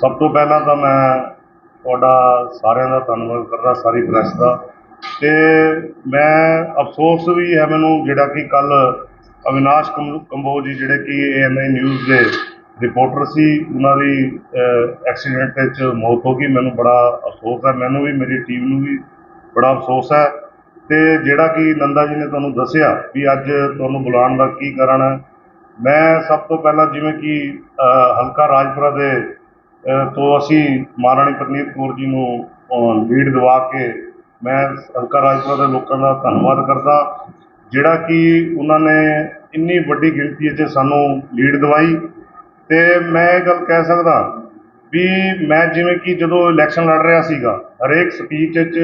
ਸਭ ਤੋਂ ਪਹਿਲਾਂ ਤਾਂ ਮੈਂ ਤੁਹਾਡਾ ਸਾਰਿਆਂ ਦਾ ਧੰਨਵਾਦ ਕਰਦਾ, ਸਾਰੀ ਪ੍ਰੈਸ ਦਾ। ਤੇ ਮੈਂ ਅਫਸੋਸ ਵੀ ਹੈ ਮੈਨੂੰ ਜਿਹੜਾ ਕਿ ਕੱਲ ਅਵਿਨਾਸ਼ ਕੰਬ- ਕੰਬੋਜ ਜੀ ਜਿਹੜੇ ਕਿ ਏਐਨਆਈ ਨਿਊਜ਼ ਦੇ ਰਿਪੋਰਟਰ ਸੀ, ਉਹਨਾਂ ਦੀ ਐਕਸੀਡੈਂਟ ਵਿੱਚ ਮੌਤ ਹੋ ਗਈ। ਮੈਨੂੰ ਬੜਾ ਅਫਸੋਸ ਹੈ, ਮੈਨੂੰ ਵੀ, ਮੇਰੀ ਟੀਮ ਨੂੰ ਵੀ ਬੜਾ ਅਫਸੋਸ ਹੈ। ਤੇ ਜਿਹੜਾ ਕਿ ਨੰਦਾ ਜੀ ਨੇ ਤੁਹਾਨੂੰ ਦੱਸਿਆ ਵੀ ਅੱਜ ਤੁਹਾਨੂੰ ਬੁਲਾਉਣ ਦਾ ਕੀ ਕਾਰਨ ਹੈ। ਮੈਂ ਸਭ ਤੋਂ ਪਹਿਲਾਂ ਜਿਵੇਂ ਕਿ ਹਲਕਾ ਰਾਜਪੁਰਾ ਦੇ ਤੋਂ ਅਸੀਂ ਮਹਾਰਾਣੀ ਪ੍ਰਨੀਤ ਕੌਰ ਜੀ ਨੂੰ ਲੀਡ ਦਿਵਾ ਕੇ ਮੈਂ ਹਲਕਾ ਰਾਜਪੁਰਾ ਦੇ ਲੋਕਾਂ ਦਾ ਧੰਨਵਾਦ ਕਰਦਾ, ਜਿਹੜਾ ਕਿ ਉਹਨਾਂ ਨੇ ਇੰਨੀ ਵੱਡੀ ਗਿਣਤੀ 'ਚ ਸਾਨੂੰ ਲੀਡ ਦਿਵਾਈ। ਤੇ ਮੈਂ ਇਹ ਗੱਲ ਕਹਿ ਸਕਦਾ ਵੀ ਮੈਂ ਜਿਵੇਂ ਕਿ ਜਦੋਂ ਇਲੈਕਸ਼ਨ ਲੜ ਰਿਹਾ ਸੀਗਾ, ਹਰੇਕ ਸਪੀਚ ਵਿੱਚ,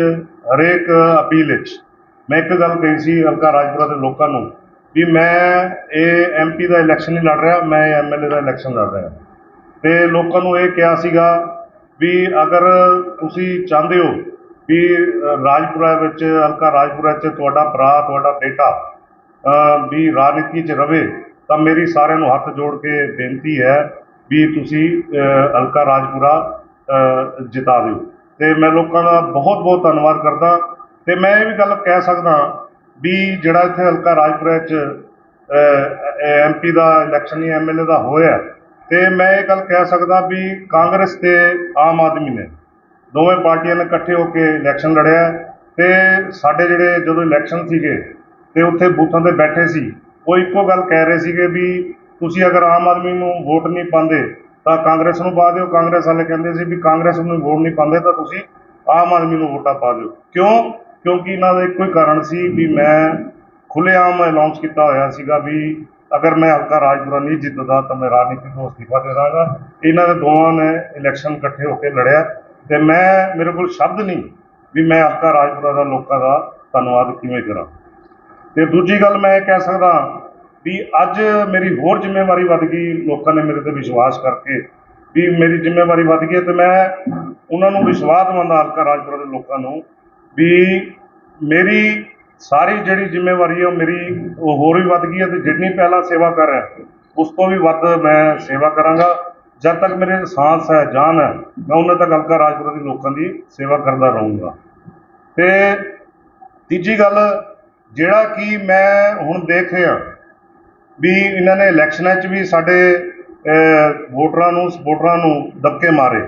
ਹਰੇਕ ਅਪੀਲ ਵਿੱਚ, ਮੈਂ ਇੱਕ ਗੱਲ ਕਹੀ ਸੀ ਹਲਕਾ ਰਾਜਪੁਰਾ ਦੇ ਲੋਕਾਂ ਨੂੰ ਵੀ ਮੈਂ ਇਹ ਐਮਪੀ ਦਾ ਇਲੈਕਸ਼ਨ ਨਹੀਂ ਲੜ ਰਿਹਾ, ਮੈਂ ਐਮਐਲਏ ਦਾ ਇਲੈਕਸ਼ਨ ਲੜ ਰਿਹਾ। ਤੇ ਲੋਕਾਂ ਨੂੰ ਇਹ ਕਿਹਾ ਸੀਗਾ ਵੀ ਅਗਰ ਤੁਸੀਂ ਚਾਹੁੰਦੇ ਹੋ ਵੀ ਰਾਜਪੁਰਾ ਵਿੱਚ, ਹਲਕਾ ਰਾਜਪੁਰਾ 'ਚ ਤੁਹਾਡਾ ਭਰਾ, ਤੁਹਾਡਾ ਬੇਟਾ ਵੀ ਰਾਜਨੀਤੀ 'ਚ ਰਵੇ, ਤਾਂ ਮੇਰੀ ਸਾਰਿਆਂ ਨੂੰ ਹੱਥ ਜੋੜ ਕੇ ਬੇਨਤੀ ਹੈ ਵੀ ਤੁਸੀਂ ਹਲਕਾ ਰਾਜਪੁਰਾ ਜਿਤਾ ਦਿਓ ਤੇ ਮੈਂ ਲੋਕਾਂ ਦਾ ਬਹੁਤ ਬਹੁਤ ਧੰਨਵਾਦ ਕਰਦਾ। ਤੇ ਮੈਂ ਇਹ ਵੀ ਗੱਲ ਕਹਿ ਸਕਦਾ ਵੀ ਜਿਹੜਾ ਇੱਥੇ ਹਲਕਾ ਰਾਜਪੁਰਾ 'ਚ ਐਮਪੀ ਦਾ, ਇਲੈਕਸ਼ਨ ਨਹੀਂ ਐਮਐਲਏ ਦਾ ਹੋਇਆ ਤੇ ਮੈਂ ਇਹ ਗੱਲ ਕਹਿ ਸਕਦਾ ਵੀ ਕਾਂਗਰਸ ਤੇ ਆਮ ਆਦਮੀ ਨੇ ਦੋਵੇਂ ਪਾਰਟੀਆਂ ਨੇ ਇਕੱਠੇ ਹੋ ਕੇ ਇਲੈਕਸ਼ਨ ਲੜਿਆ ਤੇ ਸਾਡੇ ਜਿਹੜੇ ਜਦੋਂ ਇਲੈਕਸ਼ਨ ਸੀਗੇ ਤੇ ਉੱਥੇ ਬੂਥਾਂ ਤੇ ਬੈਠੇ ਸੀ, ਉਹ ਇੱਕੋ ਗੱਲ ਕਹਿ ਰਹੇ ਸੀਗੇ ਵੀ ਤੁਸੀਂ ਅਗਰ ਆਮ ਆਦਮੀ ਨੂੰ ਵੋਟ ਨਹੀਂ ਪਾਉਂਦੇ ਤਾਂ ਕਾਂਗਰਸ ਨੂੰ ਪਾ ਦਿਓ। ਕਾਂਗਰਸ ਵਾਲੇ ਕਹਿੰਦੇ ਸੀ ਵੀ ਕਾਂਗਰਸ ਨੂੰ ਵੋਟ ਨਹੀਂ ਪਾਉਂਦੇ ਤਾਂ ਤੁਸੀਂ ਆਮ ਆਦਮੀ ਨੂੰ ਵੋਟਾਂ ਪਾ ਦਿਓ। ਕਿਉਂ? ਕਿਉਂਕਿ ਇਹਨਾਂ ਦਾ ਇੱਕੋ ਹੀ ਕਾਰਨ ਸੀ ਵੀ ਮੈਂ ਖੁੱਲ੍ਹੇਆਮ ਅਨਾਉਂਸ ਕੀਤਾ ਹੋਇਆ ਸੀਗਾ ਵੀ ਅਗਰ ਮੈਂ ਹਲਕਾ ਰਾਜਪੁਰਾ ਨਹੀਂ ਜਿੱਤਦਾ ਤਾਂ ਮੈਂ ਰਾਜਨੀਤੀ ਤੋਂ ਅਸਤੀਫਾ ਦੇ ਦਾਂਗਾ ਇਹਨਾਂ ਦੇ ਦੋਵਾਂ ਨੇ ਇਲੈਕਸ਼ਨ ਇਕੱਠੇ ਹੋ ਕੇ ਲੜਿਆ ਤੇ ਮੈਂ, ਮੇਰੇ ਕੋਲ ਸ਼ਬਦ ਨਹੀਂ ਵੀ ਮੈਂ ਹਲਕਾ ਰਾਜਪੁਰਾ ਦਾ ਲੋਕਾਂ ਦਾ ਧੰਨਵਾਦ ਕਿਵੇਂ ਕਰਾਂ। ਤੇ ਦੂਜੀ ਗੱਲ ਮੈਂ ਇਹ ਕਹਿ ਸਕਦਾ ਵੀ ਅੱਜ ਮੇਰੀ ਹੋਰ ਜ਼ਿੰਮੇਵਾਰੀ ਵੱਧ ਗਈ, ਲੋਕਾਂ ਨੇ ਮੇਰੇ ਤੇ ਵਿਸ਼ਵਾਸ ਕਰਕੇ ਵੀ ਮੇਰੀ ਜ਼ਿੰਮੇਵਾਰੀ ਵੱਧ ਗਈ ਹੈ ਤੇ ਮੈਂ ਉਹਨਾਂ ਨੂੰ ਵਿਸ਼ਵਾਸ ਦਿਵਾਉਂਦਾ ਹਲਕਾ ਰਾਜਪੁਰਾ ਦੇ ਲੋਕਾਂ ਨੂੰ ਵੀ ਮੇਰੀ ਸਾਰੀ ਜਿਹੜੀ ਜ਼ਿੰਮੇਵਾਰੀ ਹੈ ਉਹ ਮੇਰੀ, ਉਹ ਹੋਰ ਵੀ ਵੱਧ ਗਈ ਹੈ ਤੇ ਜਿੰਨੀ ਪਹਿਲਾਂ ਸੇਵਾ ਕਰ ਰਿਹਾ, ਉਸ ਤੋਂ ਵੀ ਵੱਧ ਮੈਂ ਸੇਵਾ ਕਰਾਂਗਾ। ਜਦ ਤੱਕ ਮੇਰੇ ਸਾਹ ਹੈ, ਜਾਨ ਹੈ, ਮੈਂ ਉਹਨਾਂ ਤੱਕ ਹਲਕਾ ਰਾਜਪੁਰਾ ਦੇ ਲੋਕਾਂ ਦੀ ਸੇਵਾ ਕਰਦਾ ਰਹੂੰਗਾ। ਤੇ ਤੀਜੀ ਗੱਲ, ਜਿਹੜਾ ਕਿ ਮੈਂ ਹੁਣ ਦੇਖ ਰਿਹਾ ਵੀ ਇਹਨਾਂ ਨੇ ਇਲੈਕਸ਼ਨਾਂ 'ਚ ਵੀ ਸਾਡੇ ਵੋਟਰਾਂ ਨੂੰ ਸਪੋਰਟਰਾਂ ਨੂੰ ਦਬਕੇ ਮਾਰੇ।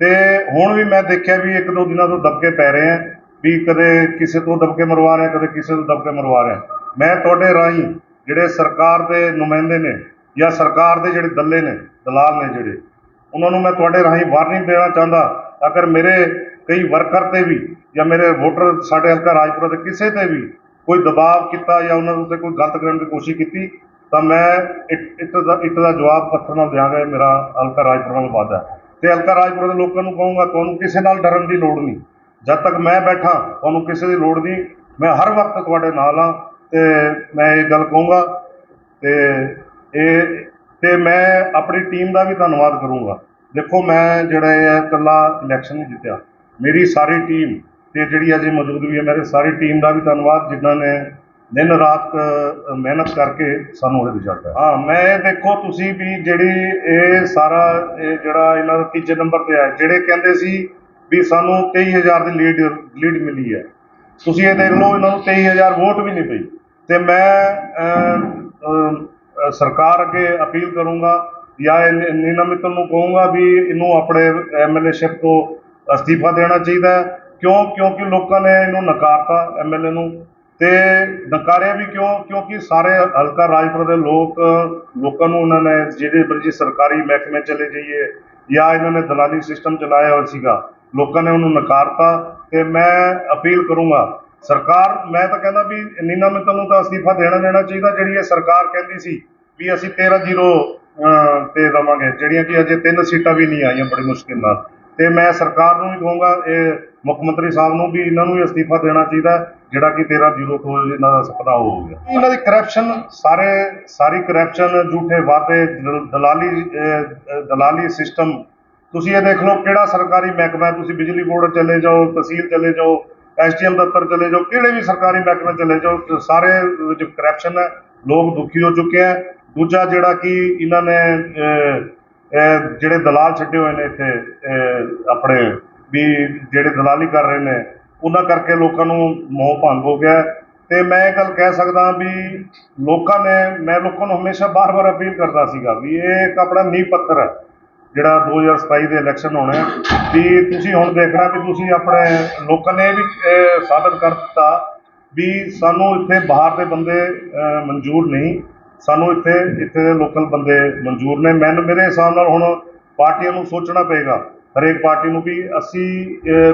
ਤੇ ਹੁਣ ਵੀ ਮੈਂ ਦੇਖਿਆ ਵੀ ਇੱਕ ਦੋ ਦਿਨਾਂ ਤੋਂ ਦਬਕੇ ਪੈ ਰਹੇ ਆ। ਵੀ ਕਦੇ ਕਿਸੇ ਤੋਂ ਦਬਕੇ ਮਰਵਾ ਰਿਹਾ, ਕਦੇ ਕਿਸੇ ਤੋਂ ਦਬਕੇ ਮਰਵਾ ਰਿਹਾ। ਮੈਂ ਤੁਹਾਡੇ ਰਾਹੀਂ ਜਿਹੜੇ ਸਰਕਾਰ ਦੇ ਨੁਮਾਇੰਦੇ ਨੇ ਜਾਂ ਸਰਕਾਰ ਦੇ ਜਿਹੜੇ ਦੱਲੇ ਨੇ, ਦਲਾਲ ਨੇ ਜਿਹੜੇ, ਉਹਨਾਂ ਨੂੰ ਮੈਂ ਤੁਹਾਡੇ ਰਾਹੀਂ ਵਾਰਨਿੰਗ ਦੇਣਾ ਚਾਹੁੰਦਾ, ਅਗਰ ਮੇਰੇ ਕਈ ਵਰਕਰ ਤੇ ਵੀ ਜਾਂ ਮੇਰੇ ਵੋਟਰ ਸਾਡੇ ਹਲਕਾ ਰਾਜਪੁਰਾ ਦੇ ਕਿਸੇ ਤੇ ਵੀ ਕੋਈ ਦਬਾਅ ਕੀਤਾ ਜਾਂ ਉਹਨਾਂ ਦੇ ਉੱਤੇ ਕੋਈ ਗਲਤ ਕਰਨ ਦੀ ਕੋਸ਼ਿਸ਼ ਕੀਤੀ, ਤਾਂ ਮੈਂ ਇੱਟ ਦਾ ਇੱਟ ਦਾ ਜਵਾਬ ਪੱਥਰ ਨਾਲ ਦਿਆਂਗਾ, ਇਹ ਮੇਰਾ ਹਲਕਾ ਰਾਜਪੁਰਾ ਨਾਲ ਵਾਅਦਾ ਹੈ ਤੇ ਹਲਕਾ ਰਾਜਪੁਰਾ ਦੇ ਲੋਕਾਂ ਨੂੰ ਕਹੂੰਗਾ, ਤੁਹਾਨੂੰ ਕਿਸੇ ਨਾਲ ਡਰਨ ਦੀ ਲੋੜ ਨਹੀਂ। ਜਦ ਤੱਕ ਮੈਂ ਬੈਠਾ, ਤੁਹਾਨੂੰ ਕਿਸੇ ਦੀ ਲੋੜ ਨਹੀਂ, ਮੈਂ ਹਰ ਵਕਤ ਤੁਹਾਡੇ ਨਾਲ ਹਾਂ ਤੇ ਮੈਂ ਇਹ ਗੱਲ ਕਹੂੰਗਾ ਤੇ ਇਹ, ਤੇ ਮੈਂ ਆਪਣੀ ਟੀਮ ਦਾ ਵੀ ਧੰਨਵਾਦ ਕਰੂੰਗਾ। ਦੇਖੋ, ਮੈਂ ਜਿਹੜਾ ਇਹ ਹੈ, ਇਕੱਲਾ ਇਲੈਕਸ਼ਨ ਨਹੀਂ ਜਿੱਤਿਆ। ਮੇਰੀ ਸਾਰੀ ਟੀਮ ਤੇ ਜਿਹੜੀ ਅਜੇ ਮੌਜੂਦ ਵੀ ਹੈ, ਮੇਰੇ ਸਾਰੀ ਟੀਮ ਦਾ ਵੀ ਧੰਨਵਾਦ, ਜਿਨ੍ਹਾਂ ਨੇ ਦਿਨ ਰਾਤ ਮਿਹਨਤ ਕਰਕੇ ਸਾਨੂੰ ਇਹ ਰਿਜ਼ਲਟ ਹੈ ਹਾਂ, ਮੈਂ ਦੇਖੋ, ਤੁਸੀਂ ਵੀ ਜਿਹੜੀ ਇਹ ਸਾਰਾ, ਇਹ ਜਿਹੜਾ ਇਹਨਾਂ ਦਾ ਤੀਜੇ ਨੰਬਰ ਤੇ ਹੈ, ਜਿਹੜੇ ਕਹਿੰਦੇ ਸੀ ਵੀ ਸਾਨੂੰ 23000 ਦੀ ਲੀਡ ਲੀਡ ਮਿਲੀ ਹੈ। ਤੁਸੀਂ ਇਹ ਦੇਖ ਲਓ, ਇਹਨਾਂ ਨੂੰ 23000 ਵੋਟ ਵੀ ਨਹੀਂ ਪਈ। ਤੇ ਮੈਂ ਸਰਕਾਰ ਅੱਗੇ ਅਪੀਲ ਕਰੂੰਗਾ ਜਾਂ ਇਹ ਨੀ- ਨੀਨਾ ਮਿੱਤਲ ਨੂੰ ਕਹੂੰਗਾ ਵੀ ਇਹਨੂੰ ਆਪਣੇ ਐਮਐਲਏਸ਼ਿਪ ਤੋਂ ਅਸਤੀਫਾ ਦੇਣਾ ਚਾਹੀਦਾ ਕਿਉਂ? ਕਿਉਂਕਿ ਲੋਕਾਂ ਨੇ ਇਹਨੂੰ ਨਕਾਰਤਾ ਐਮਐਲਏ ਨੂੰ। ਤੇ ਨਕਾਰਿਆ ਵੀ ਕਿਉਂ? ਕਿਉਂਕਿ ਸਾਰੇ ਹਲਕਾ ਰਾਜਪੁਰ ਦੇ ਲੋਕ, ਲੋਕਾਂ ਨੂੰ ਉਹਨਾਂ ਨੇ ਜਿਹੜੇ ਬਰਜੀ ਸਰਕਾਰੀ ਮਹਿਕਮੇ ਚਲੇ ਜਾਈਏ ਜਾਂ ਇਹਨਾਂ ਨੇ ਦਲਾਲੀ ਸਿਸਟਮ ਚਲਾਇਆ ਹੋਇਆ ਸੀਗਾ ਲੋਕਾਂ ਨੇ ਉਹਨੂੰ ਨਕਾਰਤਾ ਤੇ ਮੈਂ ਅਪੀਲ ਕਰੂੰਗਾ, ਸਰਕਾਰ, ਮੈਂ ਤਾਂ ਕਹਿੰਦਾ ਵੀ ਨੀਨਾ ਮਿੱਤਲ ਨੂੰ ਤਾਂ ਅਸਤੀਫਾ ਦੇਣਾ ਦੇਣਾ ਚਾਹੀਦਾ, ਜਿਹੜੀ ਇਹ ਸਰਕਾਰ ਕਹਿੰਦੀ ਸੀ ਵੀ ਅਸੀਂ 13-0 ਤੇ ਦੇਵਾਂਗੇ, ਜਿਹੜੀਆਂ ਕਿ ਅਜੇ ਤਿੰਨ ਸੀਟਾਂ ਵੀ ਨਹੀਂ ਆਈਆਂ ਬੜੀ ਮੁਸ਼ਕਿਲ ਨਾਲ। ਤੇ ਮੈਂ ਸਰਕਾਰ ਨੂੰ ਵੀ ਕਹੂੰਗਾ, ਇਹ ਮੁੱਖ ਮੰਤਰੀ ਸਾਹਿਬ ਨੂੰ ਵੀ ਇਹਨਾਂ ਨੂੰ ਵੀ ਅਸਤੀਫਾ ਦੇਣਾ ਚਾਹੀਦਾ, ਜਿਹੜਾ ਕਿ 13-0 ਤੋਂ ਇਹਨਾਂ ਦਾ ਸੁਪਨਾ ਹੋ ਗਿਆ। ਇਹਨਾਂ ਦੀ ਕਰਪਸ਼ਨ ਸਾਰੇ, ਸਾਰੀ ਕਰਪਸ਼ਨ ਝੂਠੇ ਵਾਅਦੇ, ਦਲ- ਦਲਾਲੀ ਦਲਾਲੀ ਸਿਸਟਮ ਤੁਸੀਂ ਇਹ ਦੇਖ ਲਓ ਕਿਹੜਾ ਸਰਕਾਰੀ ਮਹਿਕਮਾ ਤੁਸੀਂ ਬਿਜਲੀ ਬੋਰਡ ਚਲੇ ਜਾਓ, ਤਹਿਸੀਲ ਚਲੇ ਜਾਓ, ਐਸਡੀਐਮ ਦਫ਼ਤਰ ਚਲੇ ਜਾਓ, ਕਿਹੜੇ ਵੀ ਸਰਕਾਰੀ ਮਹਿਕਮੇ ਚਲੇ ਜਾਓ ਸਾਰੇ ਵਿੱਚ ਕਰਪਸ਼ਨ ਹੈ, ਲੋਕ ਦੁਖੀ ਹੋ ਚੁੱਕੇ ਹੈ। ਦੂਜਾ ਜਿਹੜਾ ਕਿ ਇਹਨਾਂ ਨੇ ਜਿਹੜੇ ਦਲਾਲ ਛੱਡੇ ਹੋਏ ਨੇ ਇੱਥੇ ਆਪਣੇ ਵੀ ਜਿਹੜੇ ਦਲਾਲੀ ਕਰ ਰਹੇ ਨੇ, ਉਹਨਾਂ ਕਰਕੇ ਲੋਕਾਂ ਨੂੰ ਮੋਹ ਭੰਗ ਹੋ ਗਿਆ ਹੈ। ਤੇ ਮੈਂ ਇਹ ਗੱਲ ਕਹਿ ਸਕਦਾ ਵੀ ਲੋਕਾਂ ਨੇ, ਮੈਂ ਲੋਕਾਂ ਨੂੰ ਹਮੇਸ਼ਾ ਬਾਰ-ਬਾਰ ਅਪੀਲ ਕਰਦਾ ਸੀਗਾ ਵੀ ਇਹ ਇੱਕ ਆਪਣਾ ਨੀਂਹ ਪੱਥਰ ਹੈ। ਜਿਹੜਾ 2027 ਦੇ ਇਲੈਕਸ਼ਨ ਹੋਣੇ ਵੀ ਤੁਸੀਂ ਹੁਣ ਦੇਖਣਾ ਵੀ ਤੁਸੀਂ ਆਪਣੇ ਲੋਕਾਂ ਨੇ ਇਹ ਵੀ ਸਾਬਤ ਕਰ ਦਿੱਤਾ ਵੀ ਸਾਨੂੰ ਇੱਥੇ ਬਾਹਰ ਦੇ ਬੰਦੇ ਮਨਜ਼ੂਰ ਨਹੀਂ। ਸਾਨੂੰ ਇੱਥੇ ਇੱਥੇ ਦੇ ਲੋਕਲ ਬੰਦੇ ਮਨਜ਼ੂਰ ਨੇ। ਮੈਨੂੰ ਮੇਰੇ ਹਿਸਾਬ ਨਾਲ ਹੁਣ ਪਾਰਟੀਆਂ ਨੂੰ ਸੋਚਣਾ ਪਏਗਾ। ਹਰੇਕ ਪਾਰਟੀ ਨੂੰ ਵੀ ਅਸੀਂ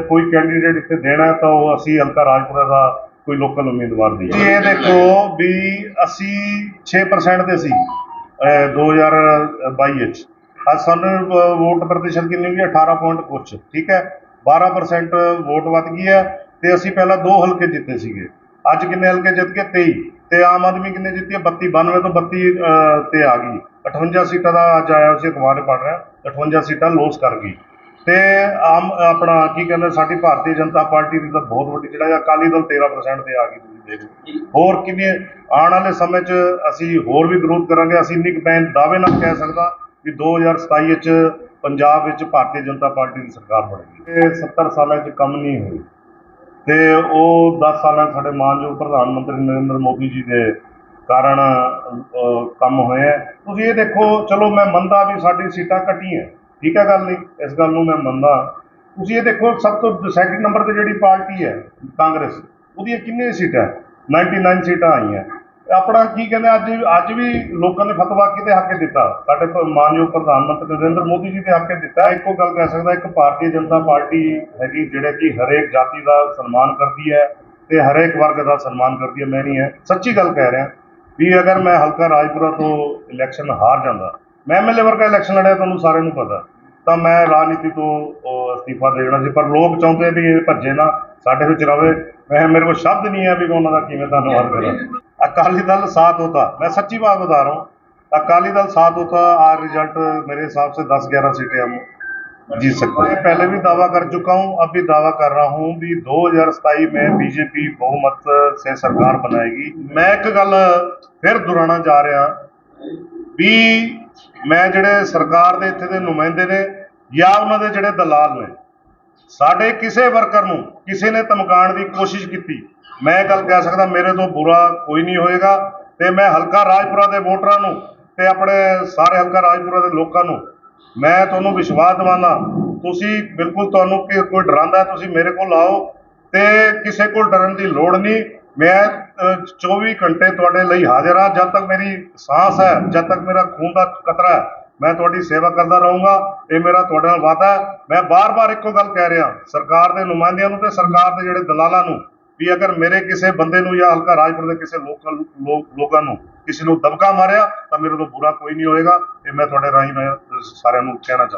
ਕੋਈ ਕੈਂਡੀਡੇਟ ਇੱਥੇ ਦੇਣਾ ਤਾਂ ਉਹ ਅਸੀਂ ਹਲਕਾ ਰਾਜਪੁਰਾ ਦਾ ਕੋਈ ਲੋਕਲ ਉਮੀਦਵਾਰ ਦੀ ਇਹ ਦੇਖੋ ਵੀ ਅਸੀਂ 6% ਦੇ ਸੀ ਅਹ, 2022 ਵਿੱਚ। ਅੱਜ ਸਾਨੂੰ ਵੋਟ ਪ੍ਰਤੀਸ਼ਤ ਕਿੰਨੀ ਹੋਈ? ਹੈ 18 ਪੁਆਇੰਟ ਕੁਛ ਠੀਕ ਹੈ? 12% ਵੋਟ ਵੱਧ ਗਈ ਹੈ ਤੇ ਅਸੀਂ ਪਹਿਲਾਂ ਦੋ ਹਲਕੇ ਜਿੱਤੇ ਸੀਗੇ। ਅੱਜ ਕਿੰਨੇ ਹਲਕੇ ਜਿੱਤ ਕੇ 23 ਤੇ ਆਮ ਆਦਮੀ ਕਿੰਨੇ ਜਿੱਤੀ ਹੈ? 32 92 ਤੋਂ 32 ਅਹ, ਤੇ ਆ ਗਈ। 58 ਸੀਟਾਂ ਦਾ ਅੱਜ ਆਇਆ ਸੀ ਅਖਬਾਰ ਪੜ੍ਹ ਰਿਹਾ। 58 ਸੀਟਾਂ ਲੋਸ ਕਰ ਗਈ। ਤੇ ਆਮ ਆਪਣਾ ਕੀ ਕਹਿੰਦੇ ਸਾਡੀ ਭਾਰਤੀ ਜਨਤਾ ਪਾਰਟੀ ਦੀ ਤਾਂ ਬਹੁਤ ਵੱਡੀ ਜਿਹੜਾ ਅਕਾਲੀ ਦਲ 13% ਤੇ ਆ ਗਈ ਤੁਸੀਂ ਦੇਖ ਲਓ। ਹੋਰ ਕਿੰਨੇ ਆਉਣ ਵਾਲੇ ਸਮੇਂ 'ਚ ਅਸੀਂ ਹੋਰ ਵੀ ਵਿਰੋਧ ਕਰਾਂਗੇ। ਅਸੀਂ ਇੰਨੀ ਕੁ ਮੈਂ ਦਾਅਵੇ ਨਾਲ ਕਹਿ ਸਕਦਾ ਵੀ 2027 ਵਿੱਚ ਪੰਜਾਬ ਵਿੱਚ ਭਾਰਤੀ ਜਨਤਾ ਪਾਰਟੀ ਦੀ ਸਰਕਾਰ ਬਣੇਗੀ ਇਹ 70 ਸਾਲਾਂ 'ਚ ਕੰਮ ਨਹੀਂ ਹੋਈ। ਤੇ ਉਹ 10 ਸਾਲਾਂ 'ਚ ਸਾਡੇ ਮਾਨਯੋਗ ਪ੍ਰਧਾਨ ਮੰਤਰੀ ਨਰਿੰਦਰ ਮੋਦੀ ਜੀ ਦੇ ਕਾਰਨ ਕੰਮ ਹੋਏ ਹੈ ਤੁਸੀਂ ਇਹ ਦੇਖੋ, ਚਲੋ ਮੈਂ ਮੰਨਦਾ ਵੀ ਸਾਡੀ ਸੀਟਾਂ ਘਟੀਆਂ। ਠੀਕ ਹੈ ਗੱਲ ਨਹੀਂ? ਇਸ ਗੱਲ ਨੂੰ ਮੈਂ ਮੰਨਦਾ। ਤੁਸੀਂ ਇਹ ਦੇਖੋ, ਸਭ ਤੋਂ ਸੈਕਿੰਡ ਨੰਬਰ ਤੇ ਜਿਹੜੀ ਪਾਰਟੀ ਹੈ ਕਾਂਗਰਸ, ਉਹਦੀਆਂ ਕਿੰਨੀਆਂ ਸੀਟਾਂ? ਹੈ? 99 ਸੀਟਾਂ ਆਈਆਂ। ਆਪਣਾ ਕੀ ਕਹਿੰਦੇ ਅੱਜ ਅੱਜ ਵੀ ਲੋਕਾਂ ਨੇ ਫਤਵਾ ਕਿਤੇ ਹੱਕ ਦਿੱਤਾ? ਸਾਡੇ ਮਾਨਯੋਗ ਪ੍ਰਧਾਨ ਮੰਤਰੀ ਨਰਿੰਦਰ ਮੋਦੀ ਜੀ ਦੇ ਹੱਕ ਦਿੱਤਾ। ਇੱਕੋ ਗੱਲ ਕਹਿ ਸਕਦਾ, ਇੱਕ ਭਾਰਤੀ ਜਨਤਾ ਪਾਰਟੀ ਹੈਗੀ ਜਿਹੜੇ ਕਿ ਹਰੇਕ ਜਾਤੀ ਦਾ ਸਨਮਾਨ ਕਰਦੀ ਹੈ ਤੇ ਹਰੇਕ ਵਰਗ ਦਾ ਸਨਮਾਨ ਕਰਦੀ ਹੈ, ਮੈਂ ਨਹੀਂ ਹੈ। ਸੱਚੀ ਗੱਲ ਕਹਿ ਰਿਹਾ ਵੀ ਅਗਰ ਮੈਂ ਹਲਕਾ ਰਾਜਪੁਰਾ ਤੋਂ ਇਲੈਕਸ਼ਨ ਹਾਰ ਜਾਂਦਾ, ਮੈਂ ਐਮਐਲਏ ਵਰਗਾ ਇਲੈਕਸ਼ਨ ਲੜਿਆ, ਤੁਹਾਨੂੰ ਸਾਰਿਆਂ ਨੂੰ ਪਤਾ। ਤਾਂ ਮੈਂ ਰਾਜਨੀਤੀ ਤੋਂ ਅਸਤੀਫਾ ਦੇ ਦੇਣਾ ਸੀ, ਪਰ ਲੋਕ ਚਾਹੁੰਦੇ ਵੀ ਇਹ ਭੱਜੇ ਨਾ, ਸਾਡੇ ਵਿੱਚ ਰਵੇ। ਮੈਂ ਮੇਰੇ ਕੋਲ ਸ਼ਬਦ ਨਹੀਂ ਹੈ ਵੀ ਮੈਂ ਉਹਨਾਂ ਦਾ ਕਿਵੇਂ ਧੰਨਵਾਦ ਕਰਾਂ। अकाली दल साथ होता मैं सच्ची बात बता रहा हूँ अकाली दल साथ होता आज रिजल्ट मेरे हिसाब से 10-11 सीटें हम जीत सकते हैं पहले भी दावा कर चुका हूँ अब भी दावा कर रहा हूँ भी 2027 में बीजेपी बहुमत से सरकार बनाएगी मैं एक गल फिर दोहराना जा रहा ਵੀ ਮੈਂ ਜਿਹੜੇ ਸਰਕਾਰ ਦੇ ਇੱਥੇ ਦੇ ਨੁਮਾਇੰਦੇ ਨੇ ਜਾਂ ਉਹਨਾਂ ਦੇ ਜਿਹੜੇ ਦਲਾਲ ਨੇ ਸਾਡੇ ਕਿਸੇ ਵਰਕਰ ਨੂੰ ਕਿਸੇ ਨੇ ਧਮਕਾਉਣ ਦੀ ਕੋਸ਼ਿਸ਼ ਕੀਤੀ ਮੈਂ ਇਹ ਗੱਲ ਕਹਿ ਸਕਦਾ ਮੇਰੇ ਤੋਂ ਬੁਰਾ ਕੋਈ ਨਹੀਂ ਹੋਏਗਾ ਤੇ ਮੈਂ ਹਲਕਾ ਰਾਜਪੁਰਾ ਦੇ ਵੋਟਰਾਂ ਨੂੰ ਤੇ ਆਪਣੇ ਸਾਰੇ ਹਲਕਾ ਰਾਜਪੁਰਾ ਦੇ ਲੋਕਾਂ ਨੂੰ ਮੈਂ ਤੁਹਾਨੂੰ ਵਿਸ਼ਵਾਸ ਦਿਵਾਉਂਦਾ ਤੁਸੀਂ ਬਿਲਕੁਲ ਤੁਹਾਨੂੰ ਕਿ ਕੋਈ ਡਰਾਉਂਦਾ ਤੁਸੀਂ ਮੇਰੇ ਕੋਲ ਆਓ ਤੇ ਕਿਸੇ ਕੋਲ ਡਰਨ ਦੀ ਲੋੜ ਨਹੀਂ। ਮੈਂ ਅਹ, 24 ਘੰਟੇ ਤੁਹਾਡੇ ਲਈ ਹਾਜ਼ਰ ਹਾਂ ਜਦ ਤੱਕ ਮੇਰੀ ਸਾਹ ਹੈ ਜਦ ਤੱਕ ਮੇਰਾ ਖੂਨ ਦਾ ਕਤਰਾ ਹੈ ਮੈਂ ਤੁਹਾਡੀ ਸੇਵਾ ਕਰਦਾ ਰਹੂੰਗਾ ਇਹ ਮੇਰਾ ਤੁਹਾਡੇ ਨਾਲ ਵਾਅਦਾ ਹੈ। ਮੈਂ ਬਾਰ-ਬਾਰ ਇੱਕੋ ਗੱਲ ਕਹਿ ਰਿਹਾ ਸਰਕਾਰ ਦੇ ਨੁਮਾਇੰਦਿਆਂ ਨੂੰ ਤੇ ਸਰਕਾਰ ਦੇ ਜਿਹੜੇ ਦਲਾਲਾਂ ਨੂੰ ਵੀ ਅਗਰ ਮੇਰੇ ਕਿਸੇ ਬੰਦੇ ਨੂੰ ਜਾਂ ਹਲਕਾ ਰਾਜਪੁਰ ਦੇ ਕਿਸੇ ਲੋਕਲ ਲੋਕ ਲੋਕਾਂ ਨੂੰ ਕਿਸੇ ਨੂੰ ਦਬਕਾ ਮਾਰਿਆ, ਤਾਂ ਮੇਰੇ ਤੋਂ ਬੁਰਾ ਕੋਈ ਨਹੀਂ ਹੋਏਗਾ ਇਹ ਮੈਂ ਤੁਹਾਡੇ ਰਾਹੀਂ ਮੈਂ ਸਾਰਿਆਂ ਨੂੰ ਕਹਿਣਾ ਚਾਹੁੰਦਾ।